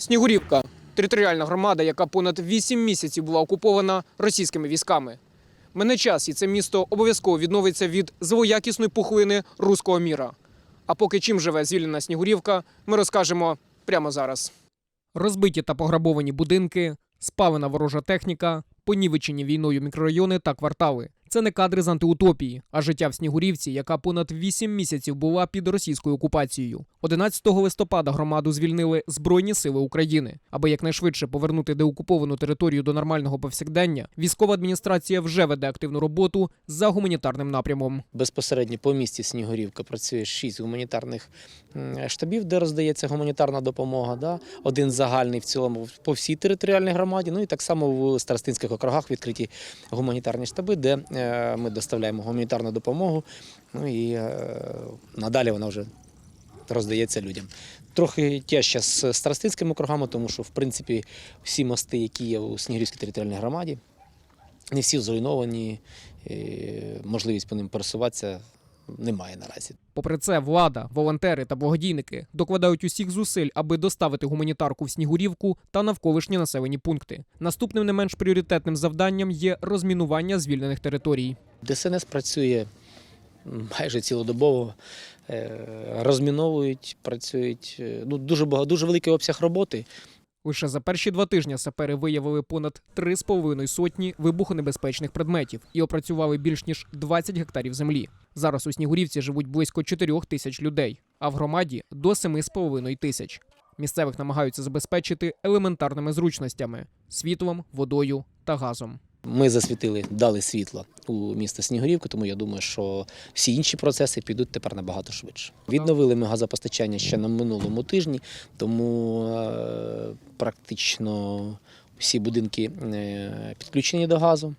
Снігурівка територіальна громада, яка понад 8 місяців була окупована російськими військами. Мене час, і це місто обов'язково відновиться від злоякісної пухлини руського міра. А поки чим живе звільнена Снігурівка, ми розкажемо прямо зараз. Розбиті та пограбовані будинки, спалена ворожа техніка, понівечені війною мікрорайони та квартали. Це не кадри з антиутопії, а життя в Снігурівці, яка понад 8 місяців була під російською окупацією. 11 листопада громаду звільнили Збройні сили України. Аби якнайшвидше повернути деокуповану територію до нормального повсякдення, військова адміністрація вже веде активну роботу за гуманітарним напрямом. Безпосередньо по місті Снігурівка працює шість гуманітарних штабів, де роздається гуманітарна допомога. Да? Один загальний в цілому по всій територіальній громаді. Ну і так само в старостинських округах відкриті гуманітарні штаби, де е, ми доставляємо гуманітарну допомогу. Ну і е, надалі вона вже роздається людям. Трохи тяжче з старостинськими округами, тому що в принципі всі мости, які є у Снігурівській територіальній громаді, не всі зруйновані, можливість по ним пересуватися немає наразі. Попри це, влада, волонтери та благодійники докладають усіх зусиль, аби доставити гуманітарку в Снігурівку та навколишні населені пункти. Наступним не менш пріоритетним завданням є розмінування звільнених територій. ДСНС працює майже цілодобово, е, розміновують, працюють. е, Ну, дуже багато, дуже великий обсяг роботи. Лише за перші два тижні сапери виявили понад 3,5 сотні вибухонебезпечних предметів і опрацювали більш ніж 20 гектарів землі. Зараз у Снігурівці живуть близько 4 тисяч людей, а в громаді до 7,5 тисяч. Місцевих намагаються забезпечити елементарними зручностями світлом, водою та газом. Ми засвітили, дали світло у місто Снігурівку, тому я думаю, що всі інші процеси підуть тепер набагато швидше. Відновили ми газопостачання ще на минулому тижні, тому е, практично всі будинки е, підключені до газу.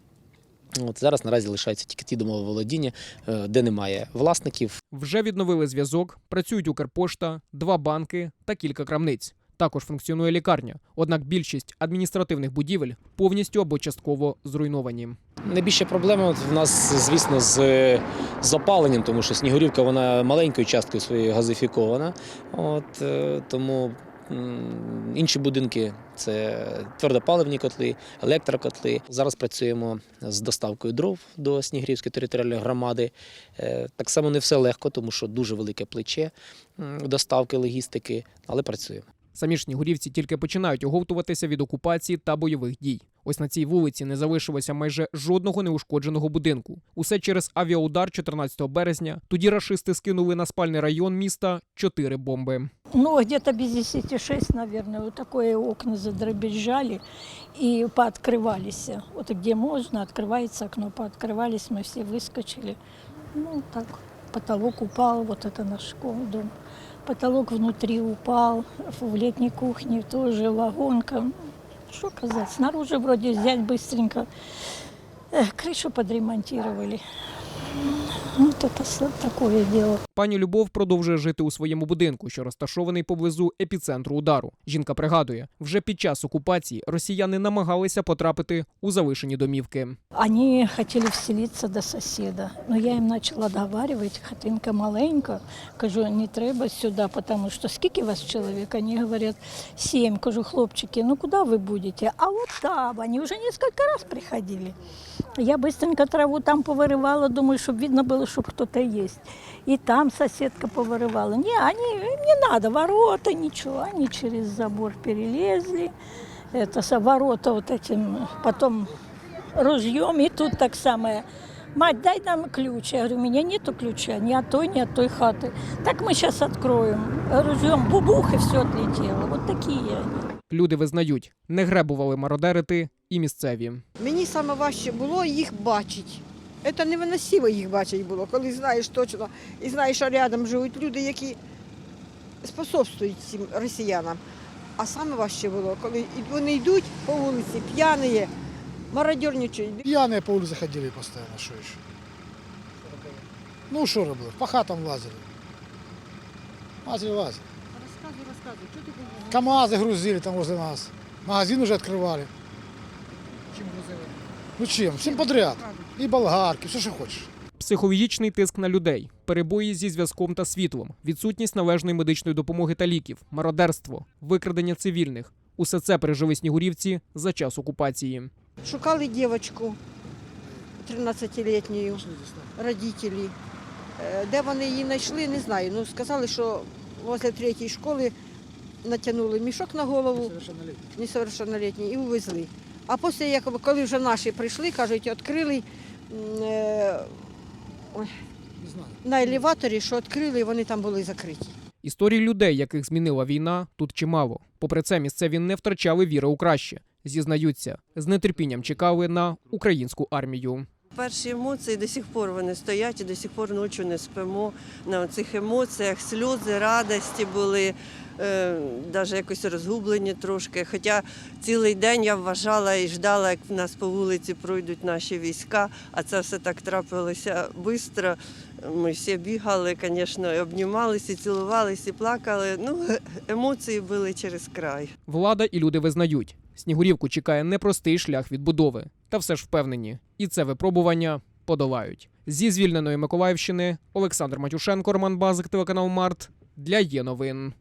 От зараз наразі лишаються тільки ті домоволодіння, е, де немає власників. Вже відновили зв'язок, працюють Укрпошта, два банки та кілька крамниць. Також функціонує лікарня. Однак більшість адміністративних будівель повністю або частково зруйновані. Найбільша проблема в нас, звісно, з, з опаленням, тому що Снігурівка вона маленькою часткою своєю газифікована. От, е, тому інші будинки це твердопаливні котли, електрокотли. Зараз працюємо з доставкою дров до Снігурівської територіальної громади. Е, Так само не все легко, тому що дуже велике плече доставки, логістики, але працюємо. Самі ж снігурівці тільки починають оговтуватися від окупації та бойових дій. Ось на цій вулиці не залишилося майже жодного неушкодженого будинку. Усе через авіаудар 14 березня. Тоді рашисти скинули на спальний район міста чотири бомби Ну, где-то без 10 наверное, вот такое окна задребезжали и пооткрывались. Вот где можно, открывается окно, пооткрывались, мы все выскочили. Ну, так, потолок упал, вот это наш ко- дом. Потолок внутри упал, в летней кухне тоже вагонка. Ну, Что сказать, снаружи вроде взять быстренько. Эх, крышу подремонтировали. Вот это с- такое дело. Пані Любов продовжує жити у своєму будинку, що розташований поблизу епіцентру удару. Жінка пригадує, вже під час окупації росіяни намагалися потрапити у залишені домівки. Они хотели вселиться до соседа, но я им начала договаривать, хатинка маленька, кажу, не треба сюда, потому что скільки вас человек? Они говорят, семь. Кажу, хлопчики, ну куда вы будете? А вот там, они уже несколько раз приходили. Я быстренько траву там повырывала, думаю, чтобы видно было, что кто-то есть. И там соседка повырывала. Не, они, им не надо, ворота, ничего. Они через забор перелезли. Это со ворота вот этим, потом ружьем, и тут так самое. Мать, дай нам ключ. Я говорю, у меня нету ключа ни от той, ни от той хаты. Так мы сейчас откроем. Ружьем бубух, и все отлетело. Вот такие они. Люди визнають, не гребували мародерити і місцеві. Мені саме важче було їх бачити. Це невиносимо їх бачити було, коли знаєш точно і знаєш, що рядом живуть люди, які способствують цим росіянам. А саме важче було, коли і- вони йдуть по вулиці, п'яні, мародерничають. Пьяные по улице ходили постоянно, что еще? Ну, что робили? По хатам лазили. Лазили, лазили. Розказуй, розказуй, що ти було? КамАЗы грузили там возле нас. Магазин уже открывали. Чим грузили? Ну чем? Всем подряд. И болгарки, все, что хочешь. Психологічний тиск на людей, перебої зі зв'язком та світлом, відсутність належної медичної допомоги та ліків, мародерство, викрадення цивільних усе це пережили снігурівці за час окупації. Шукали дівчинку 13-літню, родителі. Е, Де вони її знайшли, не знаю. Ну, сказали, що возле третьої школи натягнули мішок на голову, несовершеннолетній, і увезли. А після, як, коли вже наші прийшли, кажуть, відкрили е, ой, на елеваторі, що відкрили, і вони там були закриті. Історій людей, яких змінила війна, тут чимало. Попри це, місцеві не втрачали віри у краще. Зізнаються, з нетерпінням чекали на українську армію. Перші емоції до сих пор вони стоять і до сих пор ночі не спимо на цих емоціях. Сльози, радості були, е, навіть якось розгублені трошки. Хоча цілий день я вважала і ждала, як в нас по вулиці пройдуть наші війська, а це все так трапилося швидко. Ми всі бігали, звісно, і обнімалися, і цілувалися, і плакали. Ну, емоції були через край. Влада і люди визнають, Снігурівку чекає непростий шлях відбудови, та все ж впевнені, і це випробування подолають. Зі звільненої Миколаївщини Олександр Матюшенко, Роман Базик, телеканал Март для є новин.